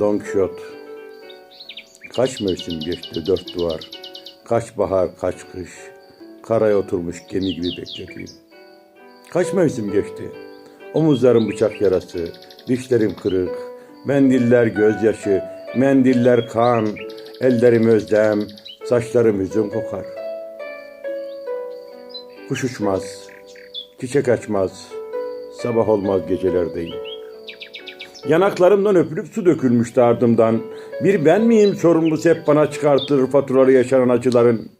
Don Quixote. Kaç mevsim geçti dört duvar. Kaç bahar, kaç kış. Karaya oturmuş gemi gibi beklediğim. Kaç mevsim geçti. Omuzlarım bıçak yarası, dişlerim kırık, mendiller gözyaşı, mendiller kan, ellerim özlem, saçlarım hüzün kokar. Kuş uçmaz, çiçek açmaz, sabah olmaz gecelerdeyim. Yanaklarımdan öpülüp su dökülmüştü ardımdan. Bir ben miyim sorumlusu hep bana çıkartır faturalı yaşanan acıların.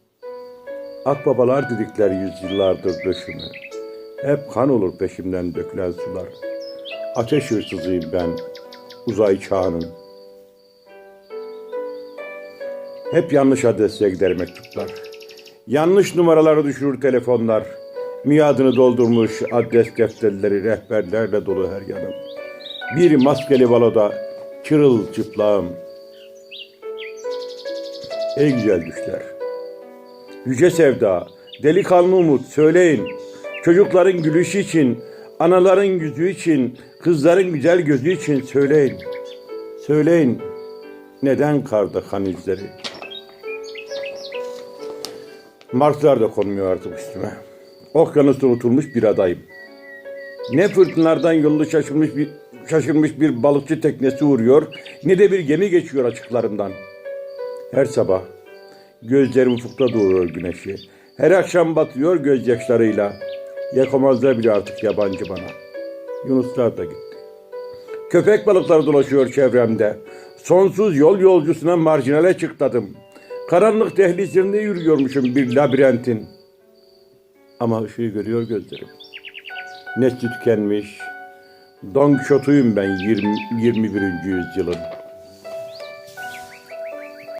Akbabalar dedikler yüzyıllardır döşüme. Hep kan olur peşimden dökülen sular. Ateş hırsızıyım ben, uzay çağının. Hep yanlış adrese gider mektuplar. Yanlış numaraları düşürür telefonlar. Miadını doldurmuş adres defterleri rehberlerle dolu her yanım. Bir maskeli baloda çırılçıplağım. Ey güzel düşler. Yüce sevda, delikanlı umut söyleyin. Çocukların gülüşü için, anaların yüzü için, kızların güzel gözü için söyleyin. Söyleyin neden karda kan izleri? Martılar da konmuyor artık üstüme. Okyanusta unutulmuş bir adayım. Ne fırtınalardan yolunu şaşırmış bir şaşırmış bir balıkçı teknesi uğruyor, ne de bir gemi geçiyor açıklarımdan. Her sabah gözlerim ufukta doğuruyor güneşi. Her akşam batıyor gözyaşlarıyla. Yakamazlar bile artık yabancı bana. Yunuslar da gitti. Köpek balıkları dolaşıyor çevremde. Sonsuz yol yolcusuna marjinale çıkladım. Karanlık dehlizlerinde yürüyormuşum bir labirentin. Ama ışığı görüyor gözlerim. Nesli tükenmiş. Don Quixote'uyum ben 20, 21. yüzyılın.